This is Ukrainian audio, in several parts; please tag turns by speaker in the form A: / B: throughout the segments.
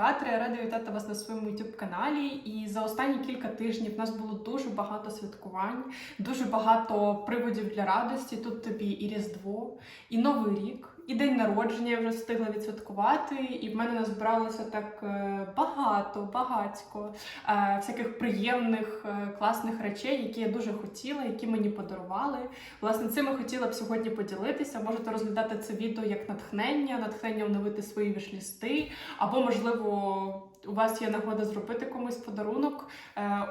A: Катря, рада вітати вас на своєму youtube каналі. І за останні кілька тижнів у нас було дуже багато святкувань, дуже багато приводів для радості. Тут тобі і Різдво, і Новий рік, і день народження я вже встигла відсвяткувати. І в мене назбиралося так е, багато, багатько е, всяких приємних, е, класних речей, які я дуже хотіла, які мені подарували. Власне, цим я хотіла б сьогодні поділитися. Можете розглядати це відео як натхнення, натхнення оновити свої вішлісти, або, можливо, у вас є нагода зробити комусь подарунок.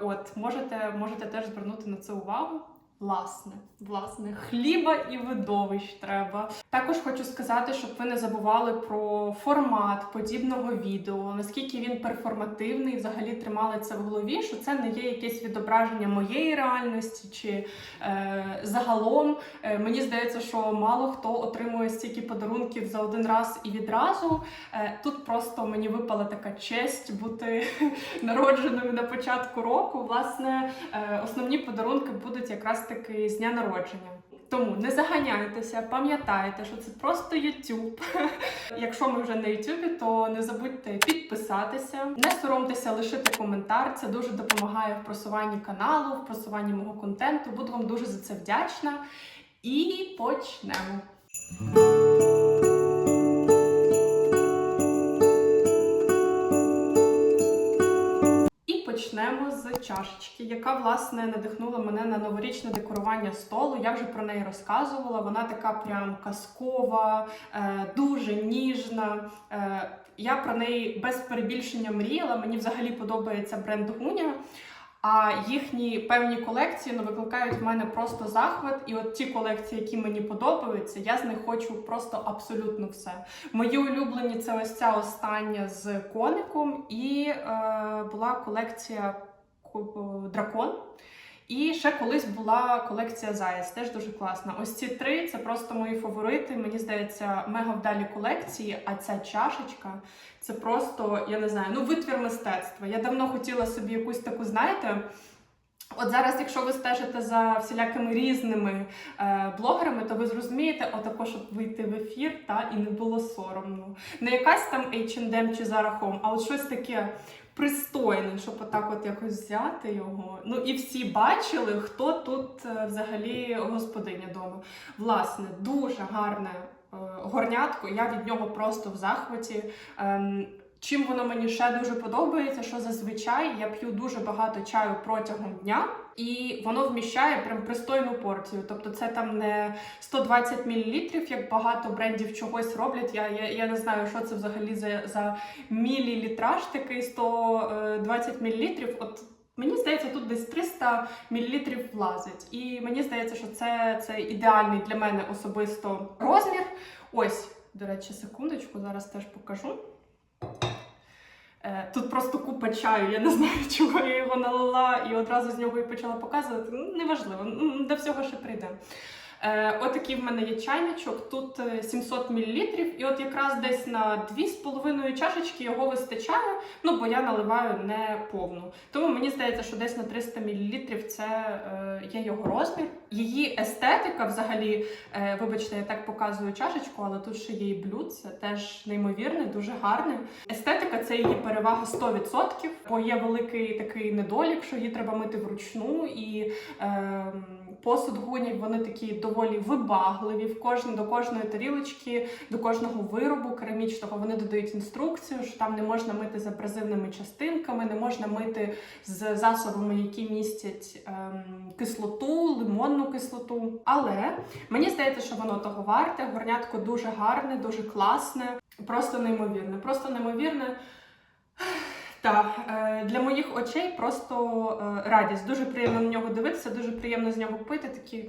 A: От, можете, можете теж звернути на це увагу. Власне, власне, хліба і видовищ треба. Також хочу сказати, щоб ви не забували про формат подібного відео, наскільки він перформативний, взагалі тримали це в голові, що це не є якесь відображення моєї реальності чи е, загалом. Е, мені здається, що мало хто отримує стільки подарунків за один раз і відразу. Е, тут просто мені випала така честь бути народженою на початку року. Власне, е, основні подарунки будуть якраз таки з дня народження. Тому не заганяйтеся, пам'ятайте, що це просто YouTube. Якщо ми вже на YouTube, то не забудьте підписатися, не соромтеся лишити коментар. Це дуже допомагає в просуванні каналу, в просуванні мого контенту. Буду вам дуже за це вдячна. І почнемо. Почнемо з чашечки, яка власне надихнула мене на новорічне декорування столу. Я вже про неї розказувала. Вона така прям казкова, е, дуже ніжна. Е, Я про неї без перебільшення мріяла. Мені взагалі подобається бренд Гуня. А їхні певні колекції ну, викликають в мене просто захват. І от ті колекції, які мені подобаються, я з них хочу просто абсолютно все. Мої улюблені це ось ця остання з коником, і е, була колекція дракон. І ще колись була колекція Заяць, теж дуже класна. Ось ці три це просто мої фаворити. Мені здається, мега вдалі колекції. А ця чашечка це просто, я не знаю, ну витвір мистецтва. Я давно хотіла собі якусь таку, знаєте. От зараз, якщо ви стежите за всілякими різними е, блогерами, то ви зрозумієте, отако, щоб вийти в ефір, та і не було соромно. Не якась там H&M чи Zara Home, а от щось таке пристойне, щоб отак от якось взяти його. Ну і всі бачили, хто тут е, взагалі господиня дому. Власне, дуже гарне е, горнятко. Я від нього просто в захваті. Чим воно мені ще дуже подобається, що зазвичай я п'ю дуже багато чаю протягом дня, і воно вміщає прям пристойну порцію. Тобто це там не 120 мл, як багато брендів чогось роблять. Я, я, я не знаю, що це взагалі за, за мілілітраж такий 120 мл. От Мені здається, тут десь 300 мл влазить. І мені здається, що це, це ідеальний для мене особисто розмір. Ось, до речі, секундочку, зараз теж покажу. Е, Тут просто купа чаю, я не знаю, чого я його налила і одразу з нього і почала показувати. Ну, Неважливо, до всього ще прийде. Е, Отакий в мене є чайничок, тут е, 700 мл, і от якраз десь на 2,5 чашечки його вистачає, ну бо я наливаю не повну. Тому мені здається, що десь на 300 мл це е, є його розмір. Її естетика, взагалі, е, вибачте, я так показую чашечку, але тут ще є і блюдце, теж неймовірне, дуже гарне. Естетика це її перевага 100%, бо є великий такий недолік, що її треба мити вручну і. Е, Посуд гунів вони такі доволі вибагливі. В кожн, до кожної тарілочки, до кожного виробу керамічного вони додають інструкцію, що там не можна мити з абразивними частинками, не можна мити з засобами, які містять ем, кислоту, лимонну кислоту. Але мені здається, що воно того варте. Горнятко дуже гарне, дуже класне, просто неймовірне. Просто неймовірне. Так, е, для моїх очей просто е, радість. Дуже приємно на нього дивитися, дуже приємно з нього пити. Такі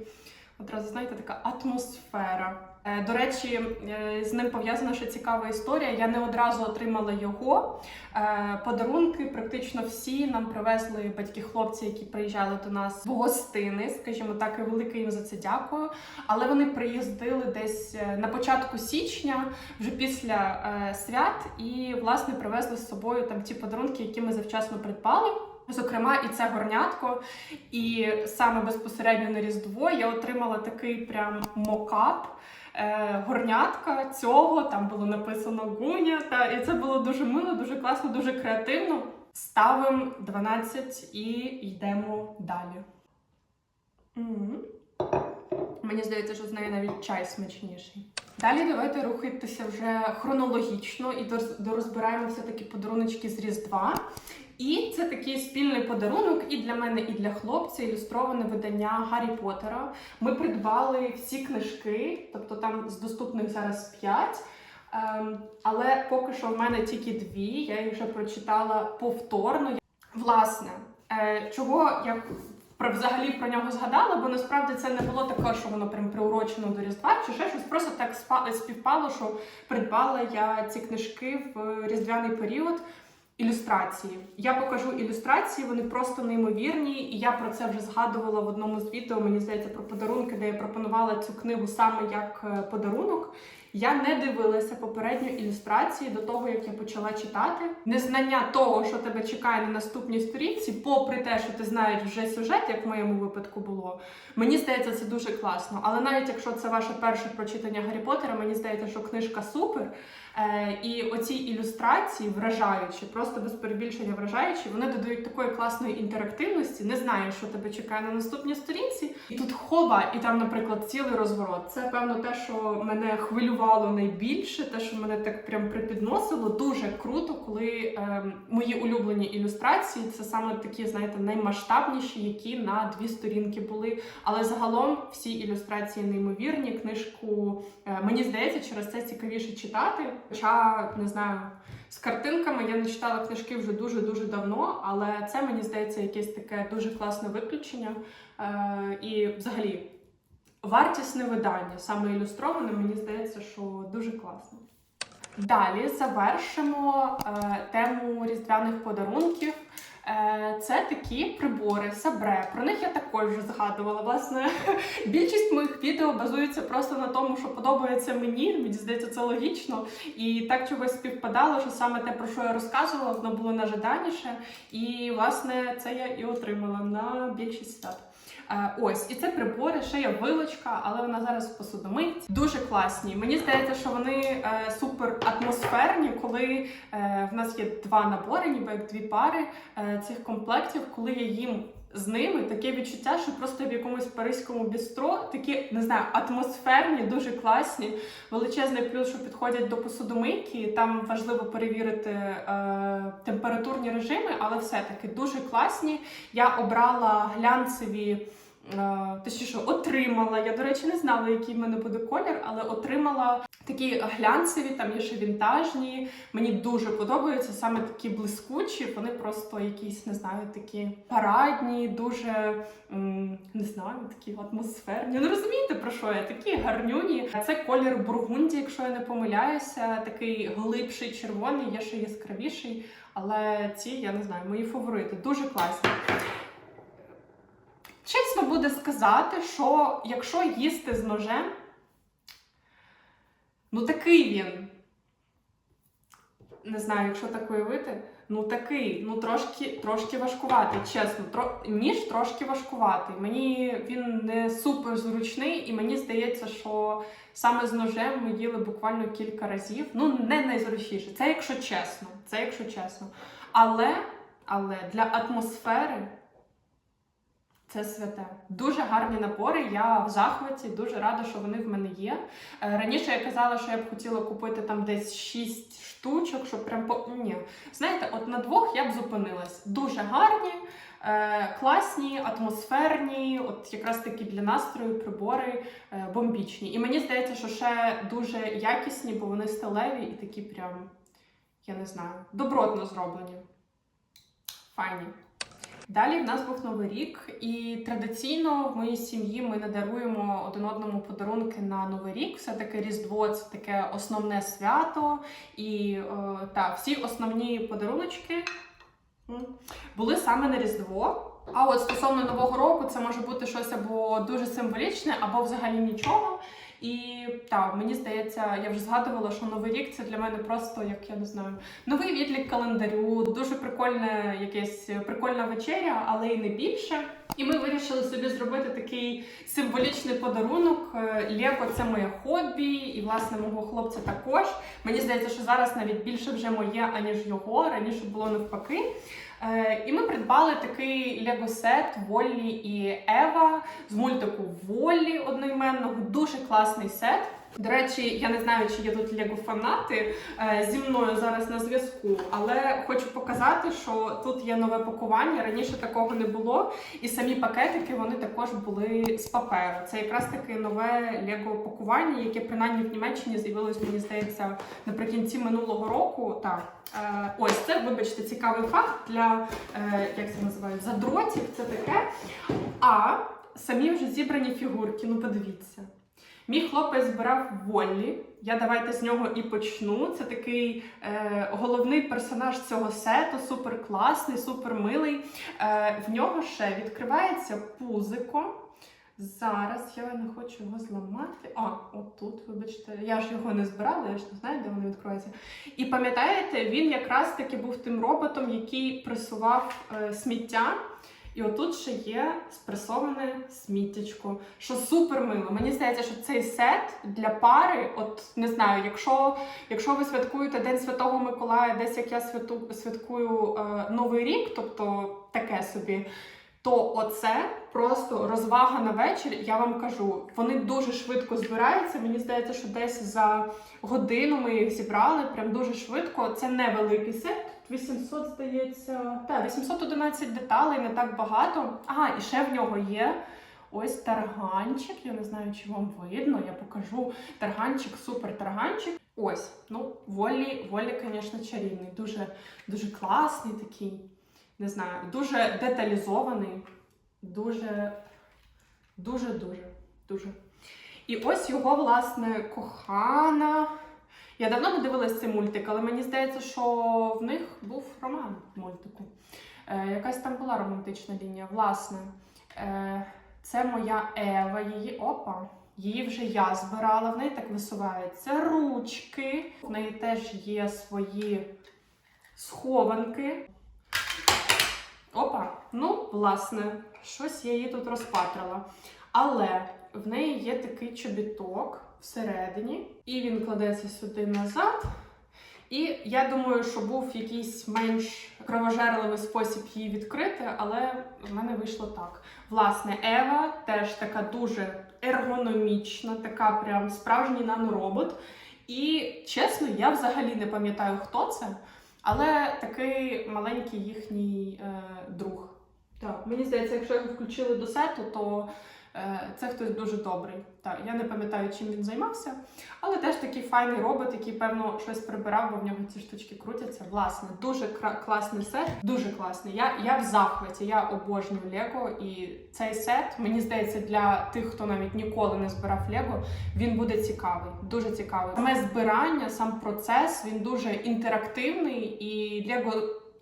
A: одразу знаєте, така атмосфера. Е, До речі, е, з ним пов'язана ще цікава історія. Я не одразу отримала його. Е, Подарунки практично всі нам привезли батьки-хлопці, які приїжджали до нас в гостини, скажімо так, і велике їм за це дякую. Але вони приїздили десь на початку січня, вже після свят, і власне привезли з собою там ті подарунки, які ми завчасно придбали. Зокрема, і це горнятко. І саме безпосередньо на Різдво я отримала такий прям мокап. е, цього там було написано Гуня, та і це було дуже мило, дуже класно, дуже креативно. Ставимо 12 і йдемо далі. Мгм. Мені здається, що з нею навіть чай смачніший. Далі давайте рухайтеся вже хронологічно і дорозбираємо все-таки подаруночки з Різдва. І це такий спільний подарунок і для мене, і для хлопця ілюстроване видання Гаррі Поттера. Ми придбали всі книжки, тобто там з доступних зараз 5. Ем, але поки що в мене тільки дві. Я їх вже прочитала повторно. Власне, е, чого я про взагалі про нього згадала, бо насправді це не було таке, що воно прям приурочено до Різдва, чи ще щось. Просто так спа- співпало, що придбала я ці книжки в різдвяний період. Ілюстрації. Я покажу ілюстрації, вони просто неймовірні, і я про це вже згадувала в одному з відео. Мені здається про подарунки, де я пропонувала цю книгу саме як е, подарунок. Я не дивилася попередньо ілюстрації до того, як я почала читати. Незнання того, що тебе чекає на наступній сторінці, попри те, що ти знаєш вже сюжет, як в моєму випадку було. Мені здається, це дуже класно. Але навіть якщо це ваше перше прочитання Гаррі Поттера, мені здається, що книжка супер. Е, і оці ілюстрації вражаючі, просто без перебільшення вражаючі, вони додають такої класної інтерактивності. Не знаєш, що тебе чекає на наступній сторінці. І тут хова, і там, наприклад, цілий розворот. Це певно те, що мене хвилювало найбільше, те, що мене так прям припідносило. Дуже круто, коли ем, мої улюблені ілюстрації це саме такі, знаєте, наймасштабніші, які на дві сторінки були. Але загалом всі ілюстрації неймовірні. Книжку е, мені здається, через це цікавіше читати. Хоча не знаю, з картинками я не читала книжки вже дуже дуже давно, але це мені здається якесь таке дуже класне виключення. Е, і взагалі вартісне видання, саме ілюстроване, мені здається, що дуже класно. Далі завершимо е, тему різдвяних подарунків. Е, Це такі прибори Сабре. Про них я також вже згадувала. Власне, більшість моїх відео базується просто на тому, що подобається мені. Мені здається, це логічно. І так чогось співпадало, що саме те, про що я розказувала, воно було нажиданіше. І власне це я і отримала на більшість свят. Е, Ось, і це прибори, ще є вилочка, але вона зараз в посудомийці. Дуже класні. Мені здається, що вони е, супер атмосферні, коли е, в нас є два набори, ніби як дві пари цих комплектів, коли я їм. З ними таке відчуття, що просто в якомусь паризькому бістро такі не знаю, атмосферні, дуже класні. Величезний плюс, що підходять до посудомийки. Там важливо перевірити е, температурні режими, але все-таки дуже класні. Я обрала глянцеві. Е, Точніше, отримала. Я, до речі, не знала, який в мене буде колір, але отримала такі глянцеві, там є ще вінтажні. Мені дуже подобаються саме такі блискучі. Вони просто якісь, не знаю, такі парадні, дуже не знаю, такі атмосферні. Ну розумієте про що я? Такі гарнюні. Це колір бургунді, якщо я не помиляюся, такий глибший червоний, є ще яскравіший. Але ці, я не знаю, мої фаворити. Дуже класні. Чесно буде сказати, що якщо їсти з ножем, ну такий він. Не знаю, якщо так уявити, ну такий, ну трошки, трошки важкуватий, чесно, тро, ніж трошки важкуватий. Мені він не супер зручний, і мені здається, що саме з ножем ми їли буквально кілька разів. Ну, не найзручніше. Це якщо чесно. Це якщо чесно. Але, але для атмосфери. Це святе. Дуже гарні набори. Я в захваті, дуже рада, що вони в мене є. Е, Раніше я казала, що я б хотіла купити там десь 6 штучок, щоб прям по. Ні. Знаєте, от на двох я б зупинилась. Дуже гарні, е, класні, атмосферні, от якраз такі для настрою прибори е, бомбічні. І мені здається, що ще дуже якісні, бо вони сталеві і такі прям, я не знаю, добротно зроблені. Файні. Далі в нас був новий рік, і традиційно в моїй сім'ї ми не даруємо один одному подарунки на новий рік. Все таки Різдво це таке основне свято, і е, та всі основні подаруночки були саме на Різдво. А от стосовно нового року, це може бути щось або дуже символічне, або взагалі нічого. І так, мені здається, я вже згадувала, що новий рік це для мене просто як я не знаю, новий відлік календарю, дуже прикольне якесь прикольна вечеря, але й не більше. І ми вирішили собі зробити такий символічний подарунок. Е, Лего це моє хобі, і власне мого хлопця також. Мені здається, що зараз навіть більше вже моє, аніж його. Раніше було навпаки. Е, І ми придбали такий лего-сет Воллі і Ева з мультику Воллі одноіменного. Дуже класний сет. До речі, я не знаю, чи є тут лего-фанати е, зі мною зараз на зв'язку, але хочу показати, що тут є нове пакування. Раніше такого не було. І самі пакетики вони також були з паперу. Це якраз таки нове лего пакування, яке принаймні в Німеччині з'явилось, мені здається, наприкінці минулого року. Так, е, ось це, вибачте, цікавий факт для е, як це називають задротів. Це таке. А самі вже зібрані фігурки. Ну, подивіться. Мій хлопець збирав волі. Я давайте з нього і почну. Це такий е, головний персонаж цього сету, супер класний, супер милий. Е, в нього ще відкривається пузико. Зараз я не хочу його зламати. А, отут, вибачте, я ж його не збирала, я ж не знаю, де вони відкроються. І пам'ятаєте, він якраз таки був тим роботом, який пресував е, сміття. І отут ще є спресоване сміттячко, що супер мило. Мені здається, що цей сет для пари, от не знаю, якщо, якщо ви святкуєте День Святого Миколая, десь як я святу, святкую е, Новий рік, тобто таке собі. То оце просто розвага на вечір. Я вам кажу, вони дуже швидко збираються. Мені здається, що десь за годину ми їх зібрали. Прям дуже швидко. Це невеликий сет. 800, здається, так, 811 деталей, не так багато. Ага, і ще в нього є ось тарганчик. Я не знаю, чи вам видно. Я покажу тарганчик, супер тарганчик. Ось, ну, волі, волі, звісно, чарівний. Дуже, дуже класний такий. Не знаю, дуже деталізований, дуже, дуже, дуже, дуже. І ось його, власне, кохана. Я давно не дивилась цей мультик, але мені здається, що в них був роман в мультику. Е, якась там була романтична лінія. Власне, е, це моя Ева, її опа. Її вже я збирала, в неї так висуваються ручки. В неї теж є свої схованки. Опа, ну, власне, щось я її тут розпатрила. Але в неї є такий чобіток всередині, і він кладеться сюди назад. І я думаю, що був якийсь менш кровожерливий спосіб її відкрити, але в мене вийшло так. Власне, Ева теж така дуже ергономічна, така прям справжній наноробот. І чесно, я взагалі не пам'ятаю, хто це, але такий маленький їхній е, друг. Так, мені здається, якщо його включили до сету, то це хтось дуже добрий. Так, я не пам'ятаю, чим він займався, але теж такий файний робот, який, певно, щось прибирав, бо в нього ці штучки крутяться. Власне, дуже класний сет, дуже класний. Я, я в захваті, я обожнюю Лего, і цей сет, мені здається, для тих, хто навіть ніколи не збирав Лего, він буде цікавий, дуже цікавий. Саме збирання, сам процес, він дуже інтерактивний, і Лего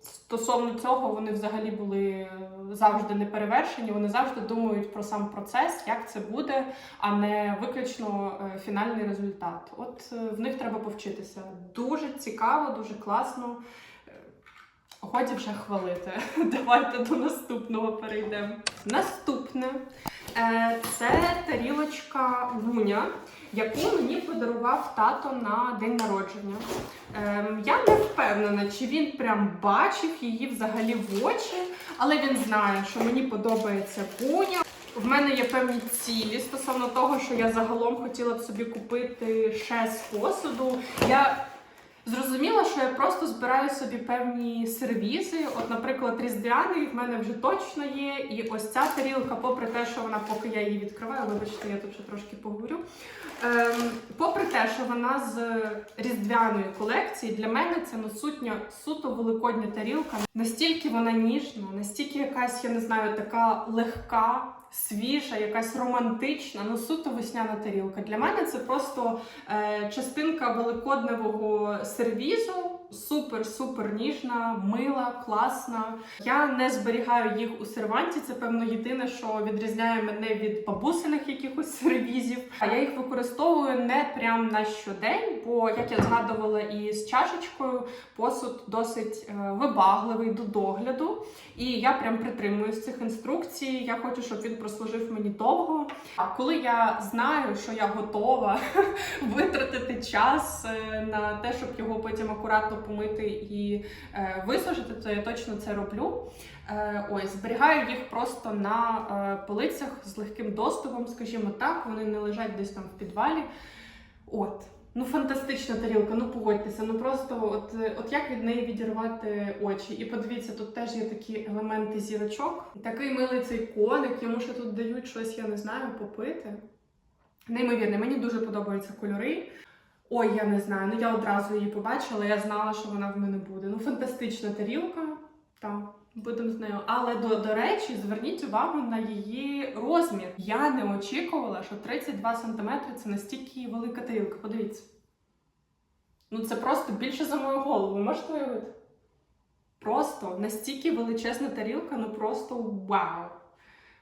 A: стосовно цього вони взагалі були завжди не перевершені. Вони завжди думають про сам процес, як це буде, а не виключно е, фінальний результат. От е, в них треба повчитися. Дуже цікаво, дуже класно. Е, Годі вже хвалити. Давайте до наступного перейдемо. Наступне це тарілочка Луня, яку мені подарував тато на день народження. Ем, я не впевнена, чи він прям бачив її взагалі в очі, але він знає, що мені подобається куня. В мене є певні цілі стосовно того, що я загалом хотіла б собі купити ще з посуду. Я зрозуміла, що я просто збираю собі певні сервізи. От, наприклад, різдвяний в мене вже точно є. І ось ця тарілка, попри те, що вона, поки я її відкриваю, вибачте, я тут ще трошки поговорю. Ем, попри те, що вона з різдвяної колекції, для мене це ну, сутня, суто великодня тарілка. Настільки вона ніжна, настільки якась, я не знаю, така легка, свіжа, якась романтична, ну суто весняна тарілка. Для мене це просто е, частинка великодневого сервізу. Супер-супер ніжна, мила, класна. Я не зберігаю їх у серванті. Це певно єдине, що відрізняє мене від бабусиних якихось ревізів. А я їх використовую не прям на щодень, бо як я згадувала і з чашечкою, посуд досить е, вибагливий до догляду. І я прям притримуюсь цих інструкцій. Я хочу, щоб він прослужив мені довго. А коли я знаю, що я готова витратити час е, на те, щоб його потім акуратно помити і е, висушити, то я точно це роблю. Е, ось зберігаю їх просто на е, полицях з легким доступом, скажімо так. Вони не лежать десь там в підвалі. От. Ну, фантастична тарілка, ну погодьтеся. Ну просто от, от як від неї відірвати очі. І подивіться, тут теж є такі елементи зірочок. Такий милий цей коник, йому ще тут дають щось, я не знаю, попити. Неймовірно, мені дуже подобаються кольори. Ой, я не знаю. Ну я одразу її побачила, я знала, що вона в мене буде. Ну, фантастична тарілка. Так, будемо з нею. Але до, до речі, зверніть увагу на її розмір. Я не очікувала, що 32 см це настільки велика тарілка. Подивіться. Ну, це просто більше за мою голову. Можете уявити? Просто настільки величезна тарілка, ну просто вау!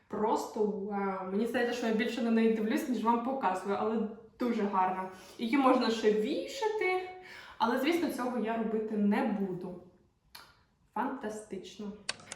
A: Просто вау! Мені здається, що я більше на неї дивлюсь, ніж вам показую, але дуже гарна. Її можна ще вішати, але, звісно, цього я робити не буду. Фантастично.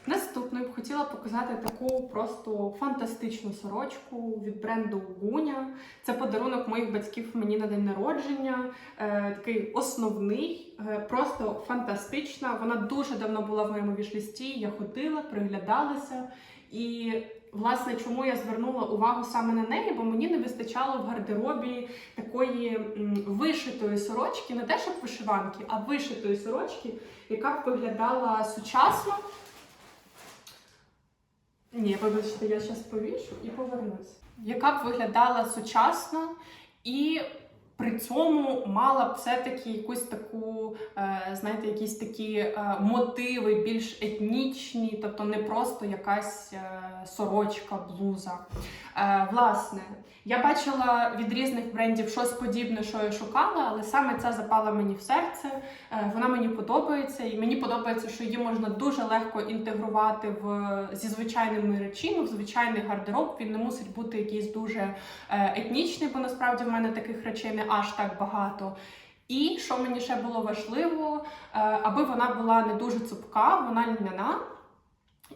A: Наступною б хотіла показати таку просто фантастичну сорочку від бренду Гуня. Це подарунок моїх батьків мені на день народження. Е, такий основний, е, просто фантастична. Вона дуже давно була в моєму вішлісті. Я ходила, приглядалася. І власне, чому я звернула увагу саме на неї, бо мені не вистачало в гардеробі такої вишитої сорочки, не те, щоб вишиванки, а вишитої сорочки, яка б виглядала сучасно. Ні, вибачте, я зараз повішу і повернусь. Яка б виглядала сучасно і при цьому мала б все-таки якусь таку, е, знаєте, якісь такі е, мотиви більш етнічні, тобто не просто якась е, сорочка, блуза. Власне, я бачила від різних брендів щось подібне, що я шукала, але саме ця запала мені в серце. Вона мені подобається, і мені подобається, що її можна дуже легко інтегрувати в зі звичайними речами, в звичайний гардероб. Він не мусить бути якийсь дуже етнічний, бо насправді в мене таких речей не аж так багато. І що мені ще було важливо, е, аби вона була не дуже цупка, вона льняна.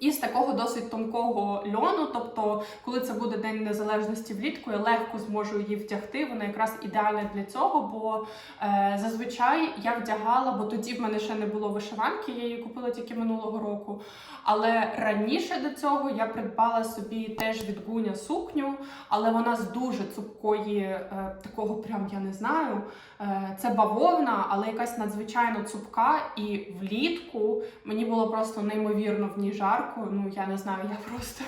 A: І з такого досить тонкого льону, тобто, коли це буде День Незалежності влітку, я легко зможу її вдягти. Вона якраз ідеальна для цього, бо е, зазвичай я вдягала, бо тоді в мене ще не було вишиванки, я її купила тільки минулого року. Але раніше до цього я придбала собі теж від гуня сукню, але вона з дуже цупкої, е, такого прям я не знаю. Е, це бавовна, але якась надзвичайно цупка, і влітку мені було просто неймовірно в ній жарко. Ну я не знаю, я просто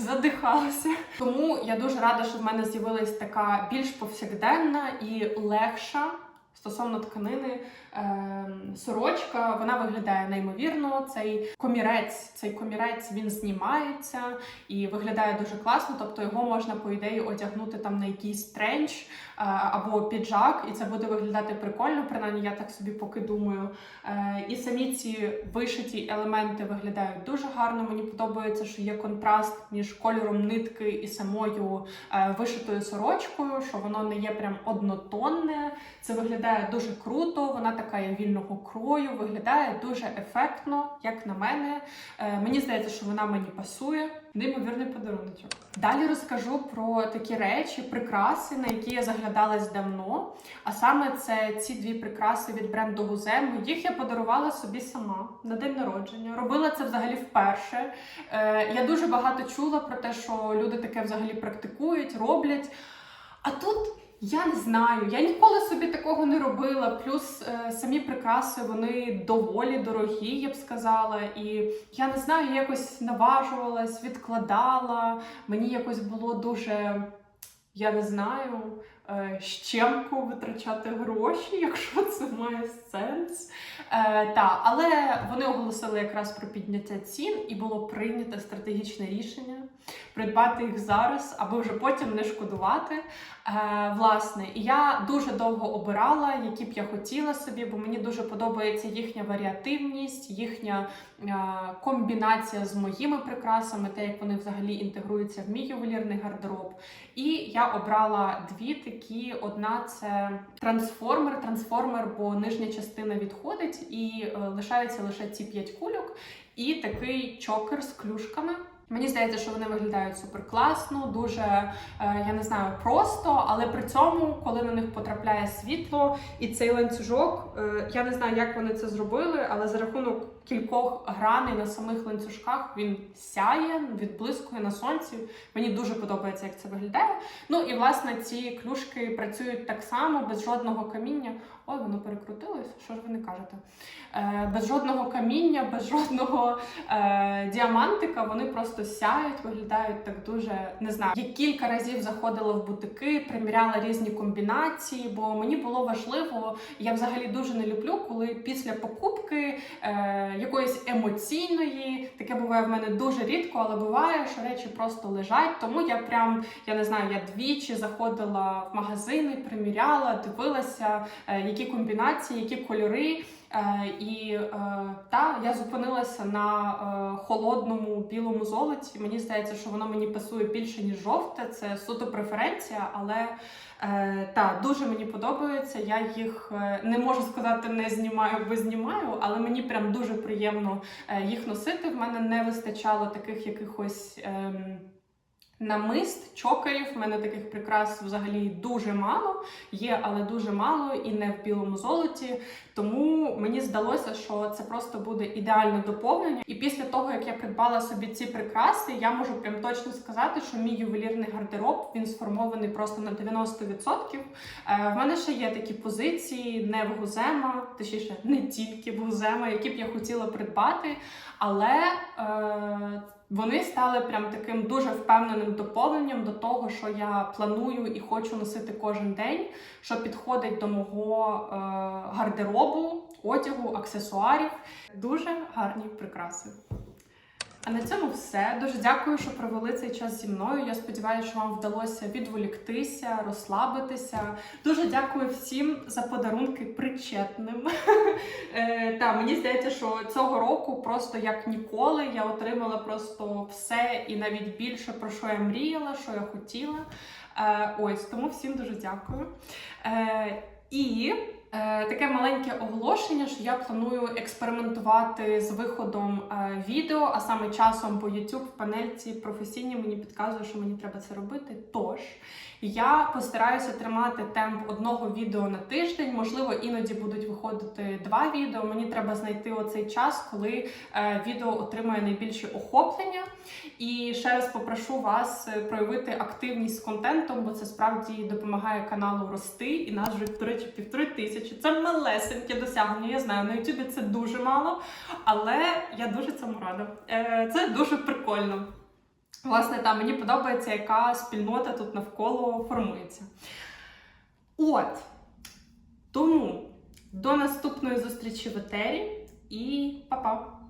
A: задихалася. Тому я дуже рада, що в мене з'явилась така більш повсякденна і легша. Стосовно тканини сорочка, вона виглядає неймовірно. Цей комірець, цей комірець він знімається і виглядає дуже класно. Тобто його можна по ідеї одягнути там на якийсь тренч е, або піджак, і це буде виглядати прикольно. Принаймні, я так собі поки думаю. Е, і самі ці вишиті елементи виглядають дуже гарно. Мені подобається, що є контраст між кольором нитки і самою е, вишитою сорочкою, що воно не є прям однотонне. Це виглядає дуже круто, вона така є вільного крою, виглядає дуже ефектно, як на мене. Е, мені здається, що вона мені пасує. Неймовірний подаруночок. Далі розкажу про такі речі, прикраси, на які я заглядалась давно. А саме це ці дві прикраси від бренду Гузем. Їх я подарувала собі сама на день народження. Робила це взагалі вперше. Е, я дуже багато чула про те, що люди таке взагалі практикують, роблять. А тут. Я не знаю, я ніколи собі такого не робила. Плюс е, самі прикраси вони доволі дорогі, я б сказала. І я не знаю, я якось наважувалась, відкладала. Мені якось було дуже, я не знаю, щемко витрачати гроші, якщо це має сенс. Е, та, але вони оголосили якраз про підняття цін, і було прийнято стратегічне рішення. придбати їх зараз, аби вже потім не шкодувати. Е, власне, і я дуже довго обирала, які б я хотіла собі, бо мені дуже подобається їхня варіативність, їхня е, комбінація з моїми прикрасами, те, як вони взагалі інтегруються в мій ювелірний гардероб. І я обрала дві такі: одна це трансформер, трансформер, бо нижня частина відходить і е, лишаються лише ці п'ять кульок, і такий чокер з клюшками. Мені здається, що вони виглядають супер класно, дуже е, я не знаю, просто, але при цьому, коли на них потрапляє світло і цей ланцюжок, е, я не знаю, як вони це зробили, але за рахунок кількох граней на самих ланцюжках він сяє, відблискує на сонці. Мені дуже подобається, як це виглядає. Ну і власне ці клюшки працюють так само, без жодного каміння. Ой, воно перекрутилось. Що ж ви не кажете? Е, без жодного каміння, без жодного е, діамантика. Вони просто сяють, виглядають так дуже не знаю. Я кілька разів заходила в бутики, приміряла різні комбінації, бо мені було важливо. Я взагалі дуже не люблю, коли після покупки е, якоїсь емоційної, таке буває в мене дуже рідко, але буває, що речі просто лежать. Тому я прям я не знаю, я двічі заходила в магазини, приміряла, дивилася, е, які комбінації, які кольори. Е, і е, та я зупинилася на е, холодному білому золоті. Мені здається, що воно мені пасує більше ніж жовте. Це суто преференція, але та дуже мені подобається. Я їх не можу сказати, не знімаю, бо знімаю, але мені прям дуже приємно їх носити. В мене не вистачало таких якихось. ем, Намист, чокерів, в мене таких прикрас взагалі дуже мало, є, але дуже мало і не в білому золоті. Тому мені здалося, що це просто буде ідеальне доповнення. І після того, як я придбала собі ці прикраси, я можу прям точно сказати, що мій ювелірний гардероб він сформований просто на 90%. Е, в мене ще є такі позиції не в гузема, точніше, не тільки в гузема, які б я хотіла придбати, але. Е, вони стали прям таким дуже впевненим доповненням до того, що я планую і хочу носити кожен день, що підходить до мого е, гардеробу, одягу, аксесуарів. Дуже гарні прикраси. А на цьому все. Дуже дякую, що провели цей час зі мною. Я сподіваюся, що вам вдалося відволіктися, розслабитися. Дуже дякую всім за подарунки причетним. Е, Та мені здається, що цього року просто як ніколи я отримала просто все і навіть більше про що я мріяла, що я хотіла. Е, Ось тому всім дуже дякую. Е, І таке маленьке оголошення, що я планую експериментувати з виходом е, відео, а саме часом по YouTube в панельці професійні мені підказує, що мені треба це робити. Тож я постараюся тримати темп одного відео на тиждень. Можливо, іноді будуть виходити два відео. Мені треба знайти оцей час, коли е, відео отримує найбільше охоплення. І ще раз попрошу вас е, проявити активність з контентом, бо це справді допомагає каналу рости. І нас вже до речі, півтори тисячі. Це малесеньке досягнення. Я знаю, на Ютубі це дуже мало, але я дуже цьому рада. Е, Це дуже прикольно. Власне, там мені подобається, яка спільнота тут навколо формується. От. Тому до наступної зустрічі в етері і па-па!